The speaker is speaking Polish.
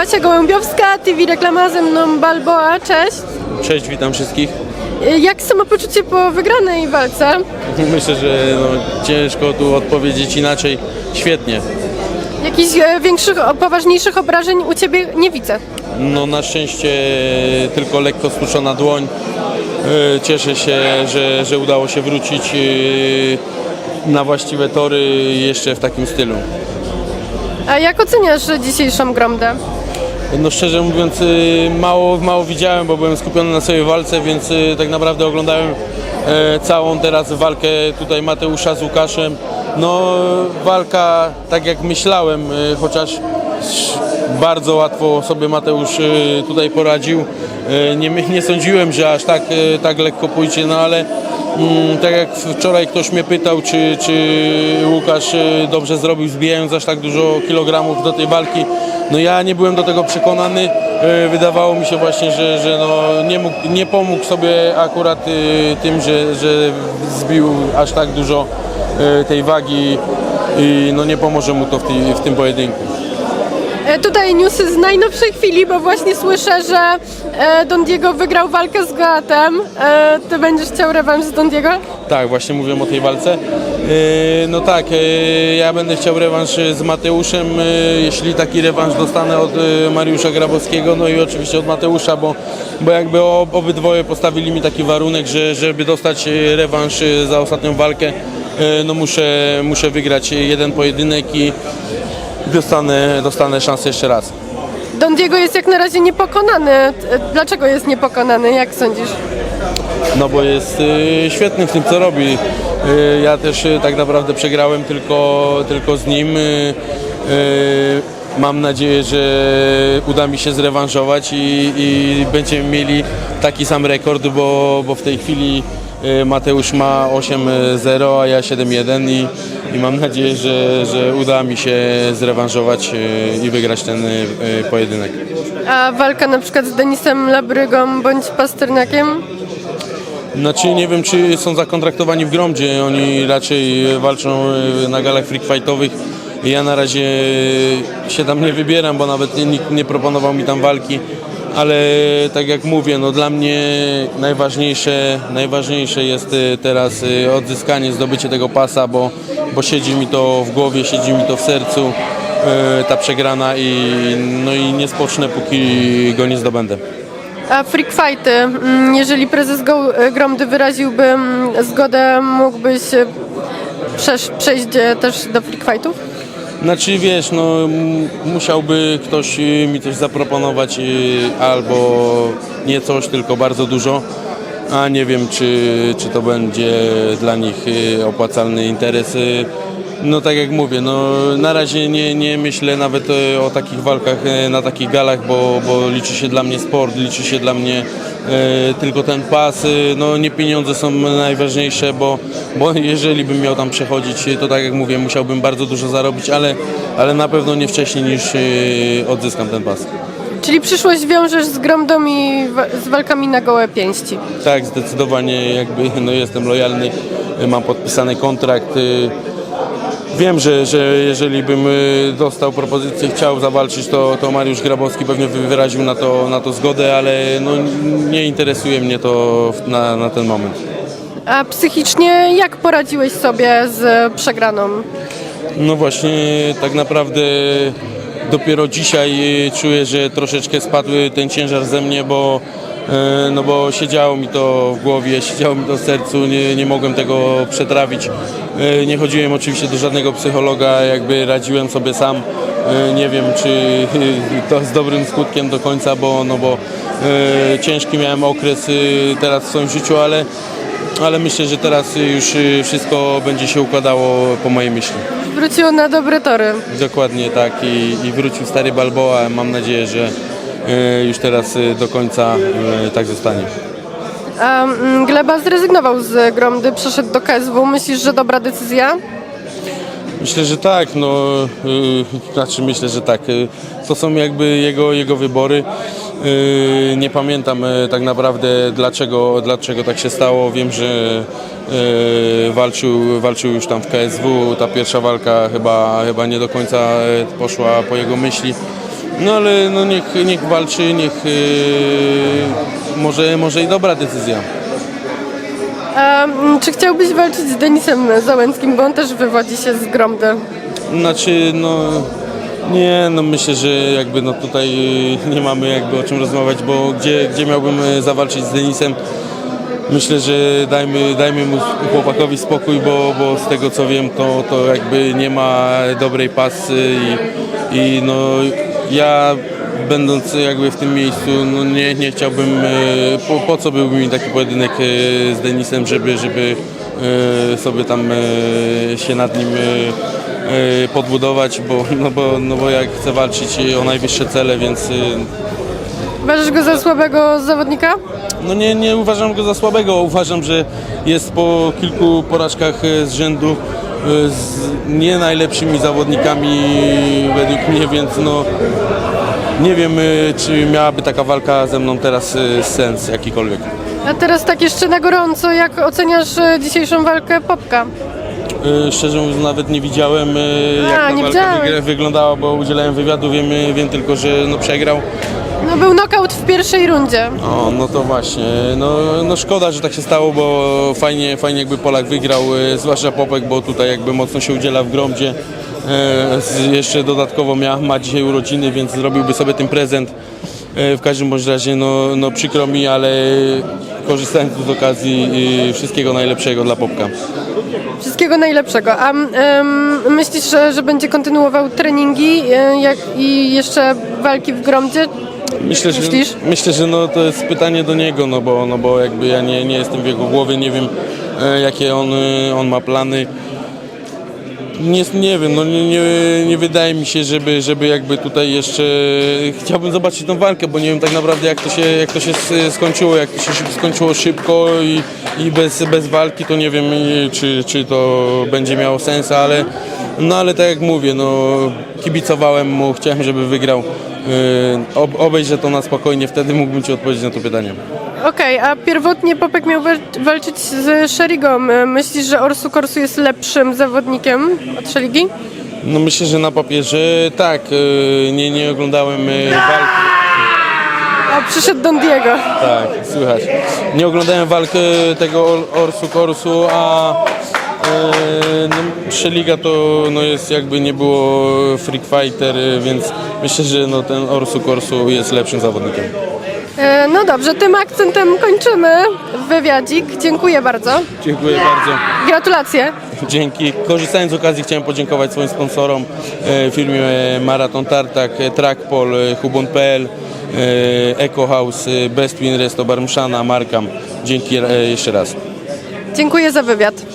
Basia Gołębiowska, TV Reklama, ze mną Balboa, cześć. Cześć, witam wszystkich. Y, Jak samopoczucie po wygranej walce? Myślę, że no, ciężko tu odpowiedzieć inaczej. Świetnie. Jakichś e, większych, o, poważniejszych obrażeń u Ciebie nie widzę. No na szczęście tylko lekko stłuczona dłoń. E, Cieszę się, że, że udało się wrócić e, na właściwe tory jeszcze w takim stylu. A jak oceniasz dzisiejszą gromdę? No szczerze mówiąc y, mało, mało widziałem, bo byłem skupiony na swojej walce, więc y, tak naprawdę oglądałem e, całą teraz walkę tutaj Mateusza z Łukaszem. No walka tak jak myślałem, y, chociaż bardzo łatwo sobie Mateusz tutaj poradził. Nie, nie sądziłem, że aż tak, tak lekko pójdzie, no ale tak jak wczoraj ktoś mnie pytał, czy, czy Łukasz y, dobrze zrobił zbijając aż tak dużo kilogramów do tej walki, no ja nie byłem do tego przekonany. E, Wydawało mi się właśnie, że, że no nie, mógł, nie pomógł sobie akurat e, tym, że, że zbił aż tak dużo e, tej wagi i no nie pomoże mu to w, tej, w tym pojedynku. E, Tutaj newsy z najnowszej chwili, bo właśnie słyszę, że e, Don Diego wygrał walkę z Goatem. E, Ty będziesz chciał rewanż z Don Diego? Tak, właśnie mówiłem o tej walce. No tak, ja będę chciał rewanż z Mateuszem, jeśli taki rewanż dostanę od Mariusza Grabowskiego, no i oczywiście od Mateusza, bo, bo jakby ob- obydwoje postawili mi taki warunek, że żeby dostać rewanż za ostatnią walkę, no muszę, muszę wygrać jeden pojedynek i dostanę, dostanę szansę jeszcze raz. Don Diego jest jak na razie niepokonany. Dlaczego jest niepokonany? Jak sądzisz? No bo jest y, świetny w tym co robi. Y, ja też y, tak naprawdę przegrałem tylko, tylko z nim. Y, y, mam nadzieję, że uda mi się zrewanżować i, i będziemy mieli taki sam rekord, bo, bo w tej chwili y, Mateusz ma 8-0, a ja 7-1 i, i mam nadzieję, że, że uda mi się zrewanżować y, i wygrać ten y, y, pojedynek. A walka na przykład z Denisem Labrygą bądź Pasternakiem? Znaczy nie wiem, czy są zakontraktowani w Gromdzie. Oni raczej walczą e, na galach freak fightowych. Ja na razie się tam nie wybieram, bo nawet nikt nie proponował mi tam walki. Ale tak jak mówię, no dla mnie najważniejsze, najważniejsze jest teraz odzyskanie, zdobycie tego pasa, bo, bo siedzi mi to w głowie, siedzi mi to w sercu, e, ta przegrana i, no i nie spocznę, póki go nie zdobędę. A freak fighty, mm, jeżeli prezes Gromdy wyraziłby mm, zgodę, mógłbyś przejść e, też do freak fightów? Znaczy wiesz, no musiałby ktoś y, mi coś zaproponować y, albo nie coś, tylko bardzo dużo, a nie wiem czy, czy to będzie dla nich y, opłacalny interes. y. No tak jak mówię, no na razie nie, nie myślę nawet y, o takich walkach na takich galach, bo, bo liczy się dla mnie sport, liczy się dla mnie y, tylko ten pas. No nie pieniądze są najważniejsze, bo, bo jeżeli bym miał tam przechodzić, to tak jak mówię, musiałbym bardzo dużo zarobić, ale, ale na pewno nie wcześniej niż y, odzyskam ten pas. Czyli przyszłość wiążesz z Gromdą i z walkami na gołe pięści. Tak, zdecydowanie jakby no, jestem lojalny, y, mam podpisany kontrakt. y, Wiem, że, że jeżeli bym y, dostał propozycję, chciał zawalczyć, to, to Mariusz Grabowski pewnie wy- wyraził na to, na to zgodę, ale no, nie interesuje mnie to na, na ten moment. A psychicznie jak poradziłeś sobie z przegraną? No właśnie, tak naprawdę dopiero dzisiaj y, czuję, że troszeczkę spadł ten ciężar ze mnie, bo, y, no bo siedziało mi to w głowie, siedziało mi to w sercu, nie, nie mogłem tego przetrawić. Y, Nie chodziłem oczywiście do żadnego psychologa, jakby radziłem sobie sam. Nie wiem, czy to z dobrym skutkiem do końca, bo, no bo ciężki miałem okres teraz w swoim życiu, ale ale myślę, że teraz już y, wszystko będzie się układało po mojej myśli. Wrócił na dobre tory. Dokładnie tak i, i wrócił stary Balboa. Mam nadzieję, że y, już teraz y, do końca tak zostanie. A mm, Gleba zrezygnował z Gromdy, przeszedł do KSW. Myślisz, że dobra decyzja? Myślę, że tak, no, y, znaczy myślę, że tak. To są jakby jego, jego wybory. Y, nie pamiętam y, tak naprawdę dlaczego, dlaczego tak się stało. Wiem, że y, walczył, walczył już tam w KSW. Ta pierwsza walka chyba, chyba nie do końca poszła po jego myśli. No ale no niech, niech walczy, niech yy, może, może i dobra decyzja. A, mm, czy chciałbyś walczyć z Denisem Załęckim, bo on też wywodzi się z Gromdy? Znaczy, no nie, no myślę, że jakby no tutaj nie mamy jakby o czym rozmawiać, bo gdzie, gdzie miałbym y, zawalczyć z Denisem? Myślę, że dajmy, dajmy mu chłopakowi spokój, bo, bo z tego co wiem, to, to jakby nie ma dobrej pasy i, i no ja będąc jakby w tym miejscu, no nie, nie chciałbym, y, po, po co byłby mi taki pojedynek y, z Denisem, żeby, żeby sobie tam się nad nim podbudować, bo, no bo, no bo jak chcę walczyć o najwyższe cele, więc y, Uważasz go za słabego zawodnika? no nie, nie uważam go za słabego, uważam, że jest po kilku porażkach e, z rzędu z nie najlepszymi zawodnikami według mnie, więc no nie wiem, czy miałaby taka walka ze mną teraz sens jakikolwiek. A teraz tak jeszcze na gorąco, jak oceniasz dzisiejszą walkę Popka? E, Szczerze mówiąc, nawet nie widziałem, e, jak A, ta nie walka widziałeś. wygra- wyglądała, bo udzielałem wywiadu, wiem, e, wiem tylko, że no, przegrał. No był knockout w pierwszej rundzie. O, no to właśnie. No, no szkoda, że tak się stało, bo fajnie, fajnie jakby Polak wygrał, e, zwłaszcza Popek, bo tutaj jakby mocno się udziela w gromdzie. E, z- jeszcze dodatkowo mia, ma dzisiaj urodziny, więc zrobiłby sobie ten prezent. E, w każdym bądź razie no, no przykro mi, ale korzystając z okazji e, wszystkiego najlepszego dla Popka. Wszystkiego najlepszego. A em, myślisz, że, że będzie kontynuował treningi e, jak, i jeszcze walki w Gromdzie? Myślę, że, Myślisz? myślę, że no, to jest pytanie do niego, no bo, no bo jakby ja nie, nie jestem w jego głowie, nie wiem jakie on, on ma plany. Nie, nie wiem, no nie, nie, nie wydaje mi się, żeby, żeby jakby tutaj jeszcze chciałbym zobaczyć tą walkę, bo nie wiem tak naprawdę jak to się, jak to się skończyło, jak to się skończyło szybko i, i bez, bez walki, to nie wiem czy, czy to będzie miało sens, ale no ale tak jak mówię, no kibicowałem mu, chciałem, żeby wygrał. Ob, obejrzę to na spokojnie, wtedy mógłbym Ci odpowiedzieć na to pytanie. Okej, a pierwotnie Popek miał wal- walczyć z Sherigą. E, Myślisz, że Orsu Korsu jest lepszym zawodnikiem od Sherigi? No myślę, że na papierze tak, yy, nie, nie oglądałem yy, walki. A przyszedł Don Diego. Tak, słychać. Nie oglądałem walkę tego Or- Orsu Korsu, a yy, no, Szeliga to no, jest jakby nie było freak fighter, więc myślę, że no, ten Orsu Korsu jest lepszym zawodnikiem. E, No dobrze, tym akcentem kończymy wywiadzik. Dziękuję bardzo. Dziękuję bardzo. Gratulacje. Dzięki. Korzystając z okazji chciałem podziękować swoim sponsorom, e, firmie Maraton Tartak, e, Trackpol, e, Hubon.pl, e, Eco House, e, Best Win Resto Barmszana, Markam. Dzięki e, jeszcze raz. Dziękuję za wywiad.